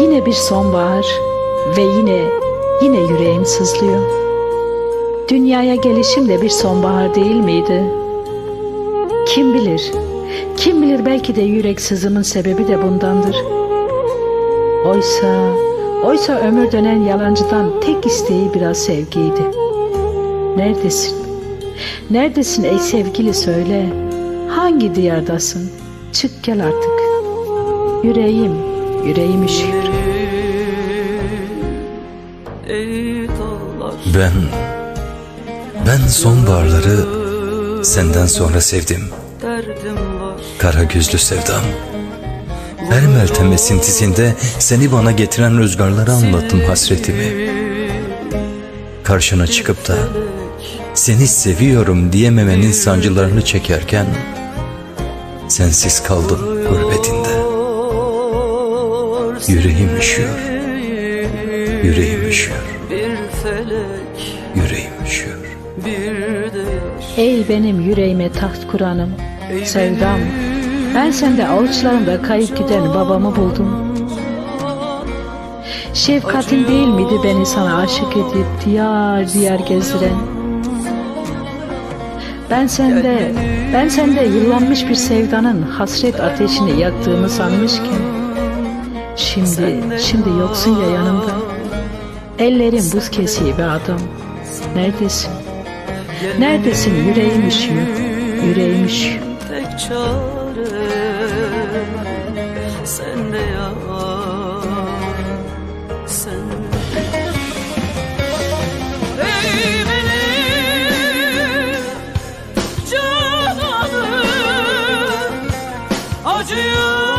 Yine bir sonbahar ve yine yine yüreğim sızlıyor. Dünyaya gelişim de bir sonbahar değil miydi? Kim bilir? Kim bilir belki de yürek sızımın sebebi de bundandır. Oysa, oysa ömür dönen yalancıdan tek isteği biraz sevgiydi. Neredesin? Neredesin ey sevgili söyle. Hangi diyardasın? Çık gel artık. Yüreğim, yüreğim üşüyor. Ben, ben sonbaharları senden sonra sevdim. Kara gözlü sevdam. Her meltem esintisinde seni bana getiren rüzgarlara anlattım hasretimi. Karşına çıkıp da seni seviyorum diyememenin sancılarını çekerken sensiz kaldım gurbetinde. Yüreğim üşüyor, yüreğim üşüyor, Ey benim yüreğime taht kuranım, sevdam. Ben sende avuçlarımda kayıp giden babamı buldum. Şefkatin değil miydi beni sana aşık edip diyar diyar gezdiren? Ben sende, ben sende yıllanmış bir sevdanın hasret ateşini yaktığımı sanmışken, şimdi, şimdi yoksun ya yanımda. Ellerim buz kesiği be adam. Neredesin? Neredesin? Yüreğim üşüyor, yüreğim üşüyor. tek çare Sende ya. Sen Ey benim cananım Acıyor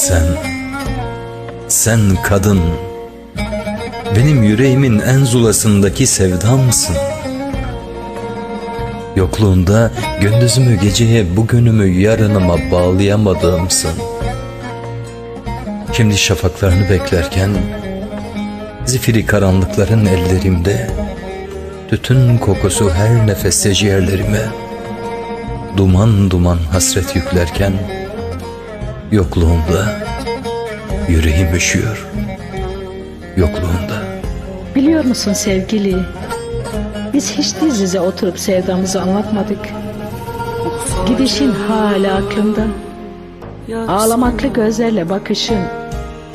Sen, sen kadın, benim yüreğimin en zulasındaki sevdamsın. Yokluğunda gündüzümü geceye, bugünümü yarınıma bağlayamadığımsın. Şimdi şafaklarını beklerken, zifiri karanlıkların ellerimde, tütün kokusu her nefeste ciğerlerime, duman duman hasret yüklerken, Yokluğunda yüreğim üşüyor. Yokluğunda. Biliyor musun sevgili? Biz hiç diz dize oturup sevdamızı anlatmadık. Gidişin hala aklımda. Ağlamaklı gözlerle bakışın,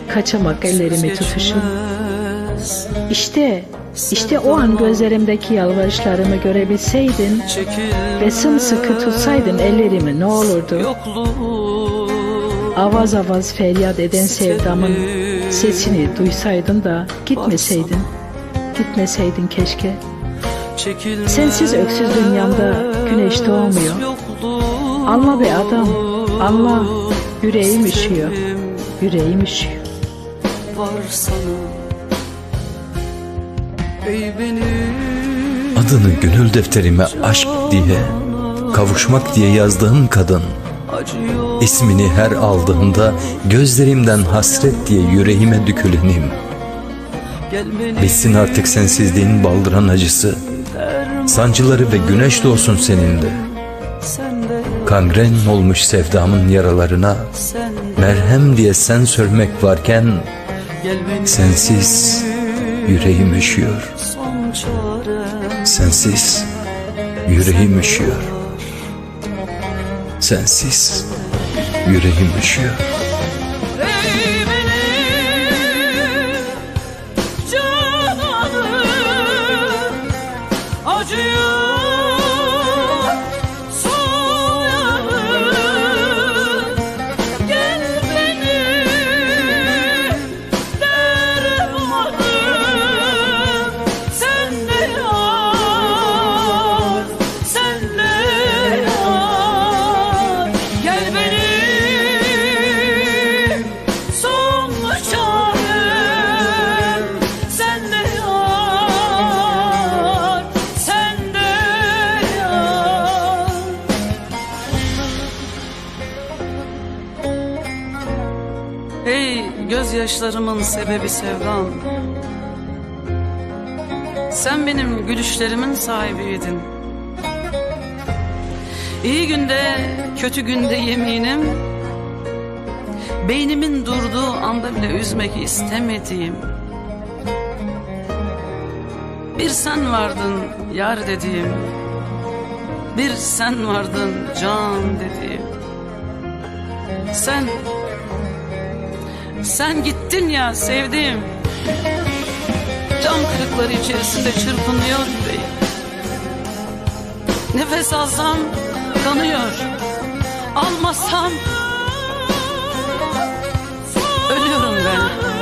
kaçamak ellerimi tutuşun. İşte, işte o an gözlerimdeki yalvarışlarımı görebilseydin ve sımsıkı tutsaydın ellerimi ne olurdu? Avaz avaz feryat eden sevdamın sesini duysaydın da gitmeseydin. Gitmeseydin keşke. Sensiz öksüz dünyamda güneş doğmuyor. Anla be adam, anla. Yüreğim üşüyor, yüreğim üşüyor. var Adını gönül defterime aşk diye, kavuşmak diye yazdığım kadın. acıyor İsmini her aldığımda gözlerimden hasret diye yüreğime dükülenim. Bitsin artık sensizliğin baldıran acısı. Sancıları ve güneş doğsun seninle. sen de Kangren olmuş sevdamın yaralarına merhem diye sen sövmek varken sensiz yüreğim üşüyor. Sensiz yüreğim üşüyor. Sensiz yüreğim üşüyor. Cananım acıyor gözyaşlarımın sebebi sevdam. Sen benim gülüşlerimin sahibiydin. İyi günde kötü günde yeminim. Beynimin durduğu anda bile üzmek istemediğim. Bir sen vardın yar dediğim. Bir sen vardın can dediğim. Sen Sen gittin ya sevdiğim Cam kırıkları içerisinde çırpınıyor yüreğim. Nefes alsam kanıyor. Almasam Ölüyorum ben